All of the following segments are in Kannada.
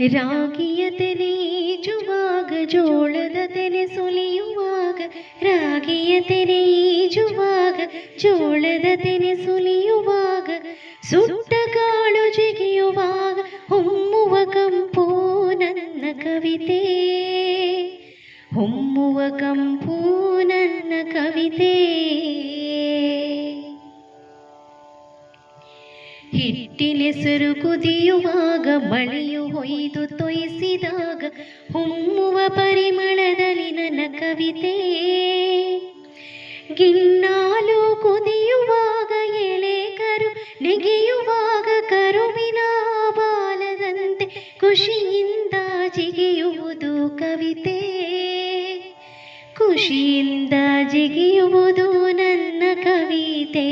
ರಾಗಿಯ ತೆನೆಯುವಾಗ ಜೋಳದ ತೆನೆ ಸುಲಿಯುವಾಗ ರಾಗಿಯ ತೆನೆಯುವಾಗ ಜೋಳದ ತೆನೆ ಸುಲಿಯುವಾಗ ಸುಟ್ಟ ಕಾಳು ಜಿಗಿಯುವಾಗ ಹೊಮ್ಮುವ ಕಂಪು ನನ್ನ ಕವಿತೆ ಹೊಮ್ಮುವ ಕಂಪು ನನ್ನ ಕವಿತೆ ಹಿಟ್ಟಿನೆಸರು ಕುದಿಯುವಾಗ ಮಳೆಯು ಹೊಯ್ದು ತೊಯಿಸಿದಾಗ ಹೊಮ್ಮುವ ಪರಿಮಳದಲ್ಲಿ ನನ್ನ ಕವಿತೆ. ಗಿಣ್ಣಾಲು ಕುದಿಯುವಾಗ ಎಳೆ ಕರು ನೆಗೆಯುವಾಗ ಕರುವಿನ ಬಾಲದಂತೆ ಖುಷಿಯಿಂದ ಜಿಗಿಯುವುದು ಕವಿತೆ. ಖುಷಿಯಿಂದ ಜಿಗಿಯುವುದು ನನ್ನ ಕವಿತೆ.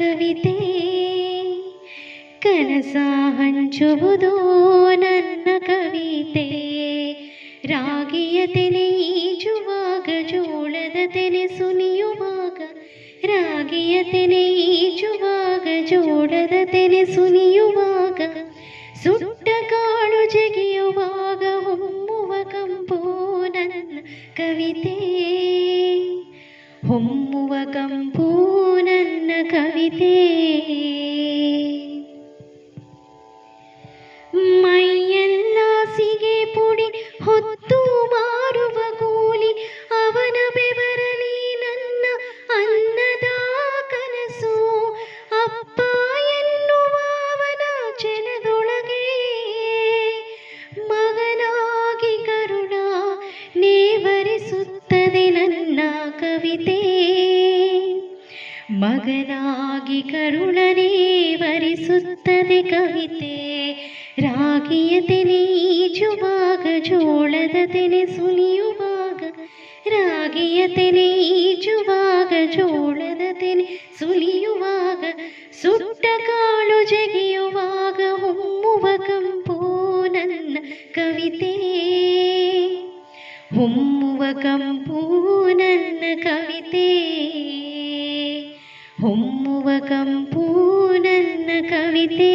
ಕವಿತೆ ಕನಸ ಹಂಚುವುದು ನನ್ನ ಕವಿತೆ ರಾಗಿಯ ತೆನೆ ಈಜುವಾಗ ಜೋಳದ ತೆನೆ ಸುಲಿಯುವಾಗ ರಾಗಿಯ ತೆನೆ ಈಜುವಾಗ ಜೋಳದ ತೆನೆ ಸುಲಿಯುವಾಗ ಸುಟ್ಟ ಕಾಳು ಜಗಿಯುವಾಗ ಹೊಮ್ಮುವ ಕಂಪು ನನ್ನ ಕವಿತೆ ಹೊಮ್ಮುವ ಕಂಪು ನನ್ನ ಕವಿತೆ ಮೈಯೆಲ್ಲ ಸಿಗೆ ಪುಡಿ, ಹೊತ್ತು ಮಾರುವ ಕೂಲಿ, ಅವನ ಬೆವರಲಿ ನನ್ನ ಅನ್ನದ ಕನಸು. ಅಪ್ಪ ಎನ್ನುವ ಅವನ ಚೆಲದೊಳಗೆ ಮಗನಾಗಿ ಕರುಣ, ನೇವರಿಸುತ್ತದೆ ನನ್ನ ಕವಿತೆ. ಮಗನಾಗಿ ಕರುಣನೇ ವರಿಸುತ್ತದೆ ಕವಿತೆ ರಾಗಿಯ ತೆನೆ ಈಜುವಾಗ ಜೋಳದ ತೆನೆ ಸುಲಿಯುವಾಗ ರಾಗಿಯ ತೆನೆ ಈಜುವಾಗ ಜೋಳದ ತೆನೆ ಸುಲಿಯುವಾಗ ಸುಟ್ಟ ಕಾಳು ಜಗಿಯುವಾಗ ಹೊಮ್ಮುವ ಕಂಪು ನನ್ನ ಕವಿತೆ ಹೊಮ್ಮುವ ಕಂಪು ನನ್ನ ಕವಿತೆ ಹೊಮ್ಮುವ ಕಂಪು ನನ್ನ ಕವಿತೆ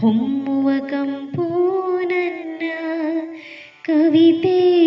ಹೊಮ್ಮುವ ಕಂಪು ನನ್ನ ಕವಿತೆ